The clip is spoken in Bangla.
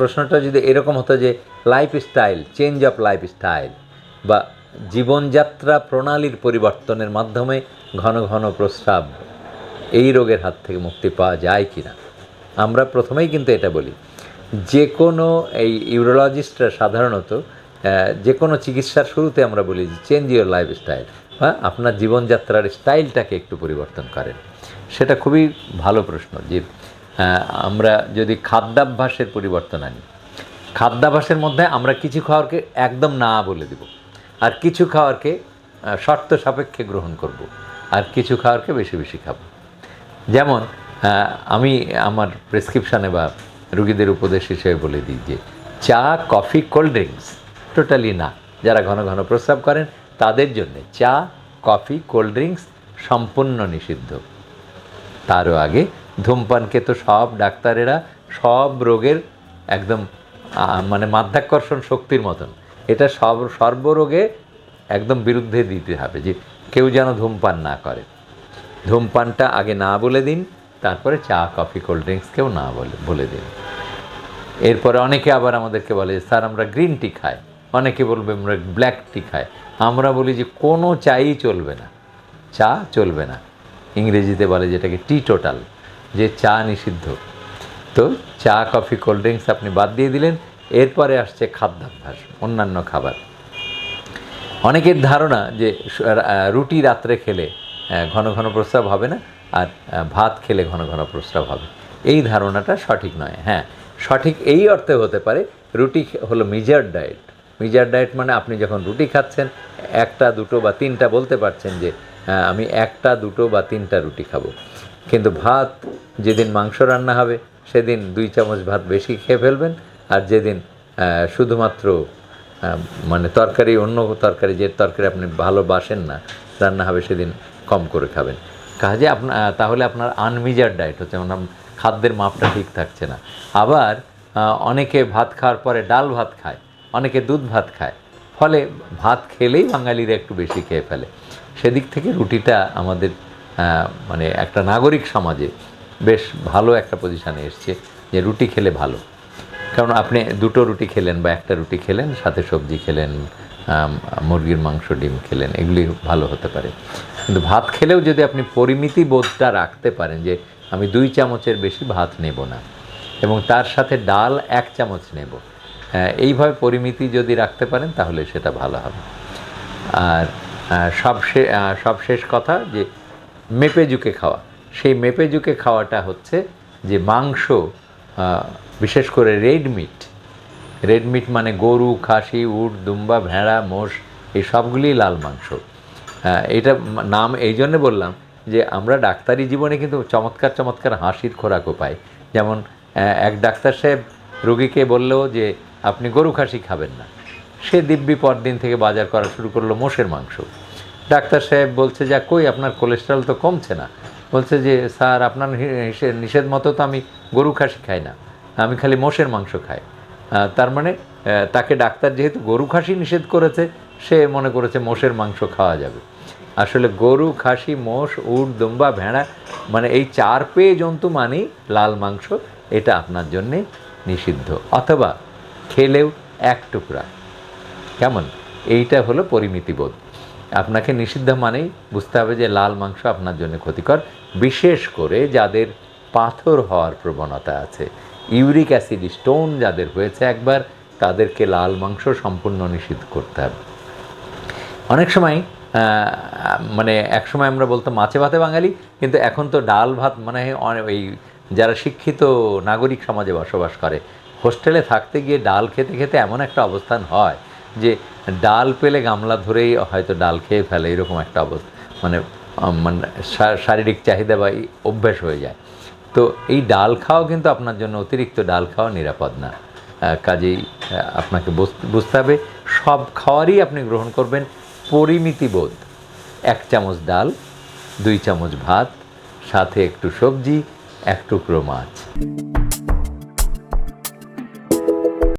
প্রশ্নটা যদি এরকম হতো যে life style change of lifestyle বা জীবনযাত্রা প্রণালীর পরিবর্তনের মাধ্যমে ঘন ঘন প্রস্রাব, এই রোগের হাত থেকে মুক্তি পাওয়া যায় কি না আমরা প্রথমেই কিন্তু এটা বলি, যে কোনো এই ইউরোলজিস্টরা সাধারণত যে কোনো চিকিৎসার শুরুতে আমরা বলি যে চেঞ্জ ইউর লাইফ স্টাইল বা আপনার জীবনযাত্রার স্টাইলটাকে একটু পরিবর্তন করেন। সেটা খুবই ভালো প্রশ্ন যে আমরা যদি খাদ্যাভ্যাসের পরিবর্তন আনি, খাদ্যাভ্যাসের মধ্যে আমরা কিছু খাওয়ারকে একদম না বলে দেব, আর কিছু খাওয়ারকে শর্ত সাপেক্ষে গ্রহণ করব, আর কিছু খাওয়ারকে বেশি বেশি খাব। যেমন আমি আমার প্রেসক্রিপশানে বা রুগীদের উপদেশ হিসেবে বলে দিই যে, চা, কফি কোল্ড ড্রিঙ্কস টোটালি না। যারা ঘন ঘন প্রস্রাব করেন, তাদের জন্য চা, কফি কোল্ড ড্রিঙ্কস সম্পূর্ণ নিষিদ্ধ। তারও আগে ধূমপানকে তো সব ডাক্তারেরা সব রোগের একদম মানে মাধ্যাকর্ষণ শক্তির মতন। এটা সব, সর্বরোগে একদম বিরুদ্ধে দিতে হবে যে কেউ যেন ধূমপান না করে। ধূমপানটা আগে না বলে দিন, তারপরে চা, কফি, কোল্ড ড্রিঙ্কসকেও না বলে বলে দিন। এরপরে অনেকে আবার আমাদেরকে বলে স্যার, আমরা গ্রিন টি খাই। অনেকে বলবে, আমরা ব্ল্যাক টি খাই। আমরা বলি যে, কোনো চাই চলবে না। চা চলবে না। ইংরেজিতে বলে যেটাকে টি টোটাল। যে চা নিষিদ্ধ। তো চা, কফি, কোল্ড ড্রিঙ্কস আপনি বাদ দিয়ে দিলেন, এরপরে আসছে খাদ্যাভ্যাস, অন্যান্য খাবার। অনেকের ধারণা যে রুটি রাত্রে খেলে ঘন ঘন প্রস্রাব হবে না, আর ভাত খেলে ঘন ঘন প্রস্রাব হবে। এই ধারণাটা সঠিক নয় হ্যাঁ। সঠিক এই অর্থে হতে পারে, রুটি হলো মিজার ডায়েট। মিজার ডায়েট মানে আপনি যখন রুটি খাচ্ছেন, একটা, দুটো বা তিনটা বলতে পারছেন যে আমি একটা, দুটো বা তিনটা রুটি খাব। কিন্তু ভাত, যেদিন মাংস রান্না হবে, সেদিন দুই চামচ ভাত বেশি খেয়ে ফেলবেন। আর যেদিন শুধুমাত্র মানে তরকারি, অন্য তরকারি, যে তরকারি আপনি ভালোবাসেন না, রান্না হবে সেদিন কম করে খাবেন। কাজে আপনার তাহলে আপনার আনমিজার ডায়েট হচ্ছে মানে খাদ্যের মাপটা ঠিক থাকছে না। আবার অনেকে ভাত খাওয়ার পরে ডাল ভাত খায়, অনেকে দুধ ভাত খায়। ফলে ভাত খেলেই বাঙালিরা একটু বেশি খেয়ে ফেলে। সেদিক থেকে রুটিটা আমাদের মানে একটা নাগরিক সমাজে বেশ ভালো একটা পজিশানে এসছে যে রুটি খেলে ভালো। কারণ আপনি দুটো রুটি খেলেন বা একটা রুটি খেলেন, সাথে সবজি খেলেন মুরগির মাংস, ডিম খেলেন, এগুলি ভালো হতে পারে। কিন্তু ভাত খেলেও যদি আপনি পরিমিতি বোধটা রাখতে পারেন যে আমি দুই চামচের বেশি ভাত নেব না এবং তার সাথে ডাল এক চামচ নেব এইভাবে পরিমিতি যদি রাখতে পারেন, তাহলে সেটা ভালো হবে। আর সবশে সবশেষ কথা যে মেপে ঝুঁকে খাওয়া। সেই মেপে ঝুঁকে খাওয়াটা হচ্ছে যে মাংস বিশেষ করে রেড মিট রেড মিট মানে গরু, খাসি, উট, দুম্বা, ভেড়া, মোষ, এই সবগুলিই লাল মাংস। এটা নাম এই জন্যে বললাম যে আমরা ডাক্তারি জীবনে কিন্তু চমৎকার চমৎকার হাসির খোরাকও পাই। যেমন এক ডাক্তার সাহেব রোগীকে বললেও যে আপনি গরু খাসি খাবেন না। সে দিব্যি পরদিন থেকে বাজার করা শুরু করল মোষের মাংস। ডাক্তার সাহেব বলছে, যা কই, আপনার কোলেস্ট্রল তো কমছে না। বলছে যে, স্যার, আপনার নিষেধ মতো তো আমি গরু খাসি খাই না। আমি খালি মোষের মাংস খাই। তার মানে তাকে ডাক্তার যেহেতু গরু খাসি নিষেধ করেছে, সে মনে করেছে মোষের মাংস খাওয়া যাবে। আসলে গরু খাসি, মোষ, উট, দুম্বা, ভেড়া মানে এই চার পেয়ে জন্তু মানেই লাল মাংস, এটা আপনার জন্যে নিষিদ্ধ। অথবা খেলেও এক টুকরা। কেমন? এইটা হলো পরিমিতিবোধ। আপনাকে নিষিদ্ধ মানেই বুঝতে হবে যে লাল মাংস আপনার জন্য ক্ষতিকর, বিশেষ করে যাদের পাথর হওয়ার প্রবণতা আছে। ইউরিক অ্যাসিড, স্টোন যাদের হয়েছে একবার, তাদেরকে লাল মাংস সম্পূর্ণ নিষিদ্ধ করতে হবে। অনেক সময় মানে এক সময় আমরা বলতাম মাছে ভাতে বাঙালি, কিন্তু এখন তো ডাল ভাত মানে ওই যারা শিক্ষিত নাগরিক সমাজে বসবাস করে হোস্টেলে থাকতে গিয়ে ডাল খেতে খেতে এমন একটা অবস্থান হয় যে ডাল পেলে গামলা ধরেই হয়তো ডাল খেয়ে ফেলে, এরকম একটা অবস্থা। মানে মানে শারীরিক চাহিদা বা অভ্যাস হয়ে যায়। তো এই ডাল খাওয়া কিন্তু আপনার জন্য অতিরিক্ত ডাল খাওয়া নিরাপদ না। কাজেই আপনাকে বুঝ- বুঝতে হবে, সব খাওয়ারই আপনি গ্রহণ করবেন পরিমিতিবোধ এক চামচ ডাল, দুই চামচ ভাত, সাথে একটু সবজি, এক টুকরো মাছ।